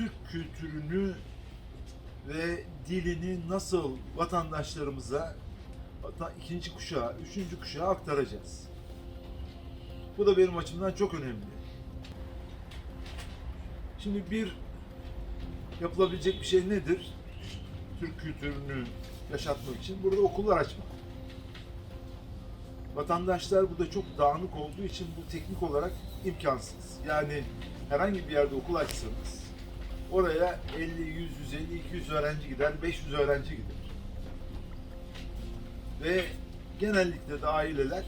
Türk kültürünü ve dilini nasıl vatandaşlarımıza ikinci kuşağa, üçüncü kuşağa aktaracağız. Bu da benim açımdan çok önemli. Şimdi bir yapılabilecek bir şey nedir? Türk kültürünü yaşatmak için burada okullar açmak. Vatandaşlar burada çok dağınık olduğu için bu teknik olarak imkansız. Yani herhangi bir yerde okul açsanız oraya 50, 100, 150, 200 öğrenci gider, 500 öğrenci gider. Ve genellikle de aileler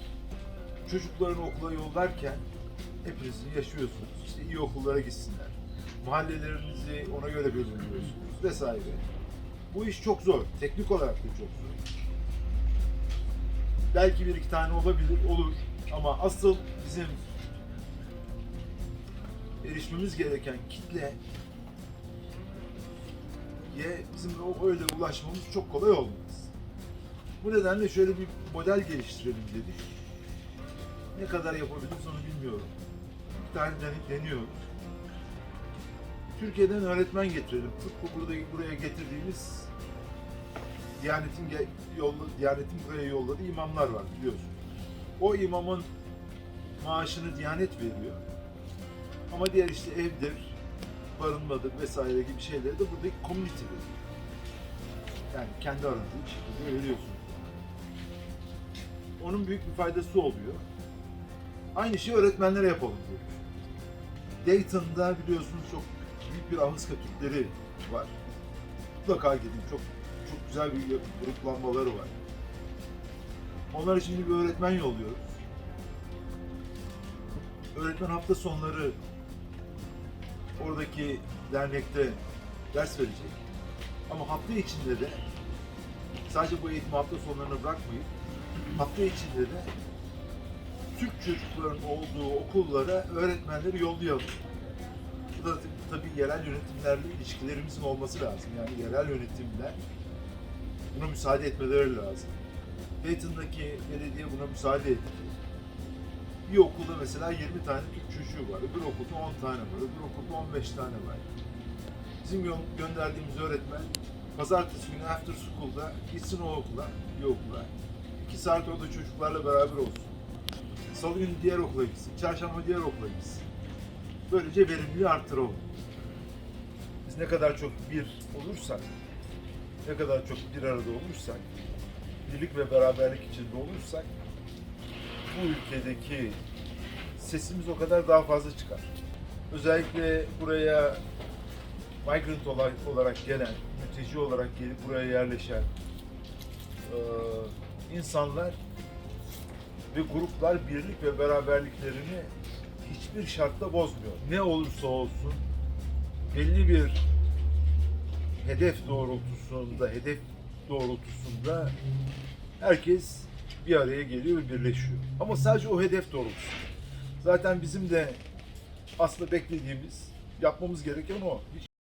çocuklarını okula yollarken hepiniz yaşıyorsunuz. İşte iyi okullara gitsinler. Mahallelerinizi ona göre belirliyorsunuz vesaire. Bu iş çok zor. Teknik olarak da çok zor. Belki bir iki tane olabilir, olur. Ama asıl bizim erişmemiz gereken kitle ye bizim o öyle ulaşmamız çok kolay olmaz. Bu nedenle şöyle bir model geliştirelim dedik. Ne kadar yapabiliriz onu bilmiyorum. Bir tane den- deniyoruz. Türkiye'den öğretmen getirelim. Tıpkı burada buraya getirdiğimiz Diyanet'in yolla, Diyanet'in buraya yolladığı imamlar var biliyorsun. O imamın maaşını Diyanet veriyor. Ama diğer işte evdir, barınmadır vesaire gibi şeyleri de buradaki community veriyor. Yani kendi aranızda bir şekilde veriyorsun. Onun büyük bir faydası oluyor. Aynı şeyi öğretmenlere yapalım diyoruz. Dayton'da biliyorsunuz çok büyük bir Ahıska Türkleri var. Mutlaka gidin. Çok çok güzel bir gruplanmaları var. Onlar için bir öğretmen yolluyoruz. Öğretmen hafta sonları oradaki dernekte ders verecek. Ama hafta içinde de sadece bu eğitimi hafta sonlarına bırakmayıp hafta içinde de Türk çocukların olduğu okullara öğretmenleri yollayalım. Bu da tabii yerel yönetimlerle ilişkilerimizin olması lazım. Yani yerel yönetimler buna müsaade etmeleri lazım. Dayton'daki belediye buna müsaade etti. Bir okulda mesela 20 tane Türk çocuğu var, öbür okulda 10 tane var, öbür okulda 15 tane var. Bizim gö- gönderdiğimiz öğretmen pazartesi günü after school'da gitsin o okula, bir okula. 2 saat orada çocuklarla beraber olsun. Salı günü diğer okula gitsin, çarşamba diğer okula gitsin. Böylece verimliliği arttıralım. Biz ne kadar çok bir olursak, ne kadar çok bir arada olursak, birlik ve beraberlik içinde olursak, bu ülkedeki sesimiz o kadar daha fazla çıkar. Özellikle buraya migrant olarak, gelen, mülteci olarak gelip buraya yerleşen eee, insanlar ve gruplar birlik ve beraberliklerini hiçbir şartta bozmuyor. Ne olursa olsun belli bir hedef doğrultusunda, hedef doğrultusunda herkes bir araya geliyor ve birleşiyor. Ama sadece o hedef doğrultusunda. Zaten bizim de aslında beklediğimiz, yapmamız gereken o. Hiç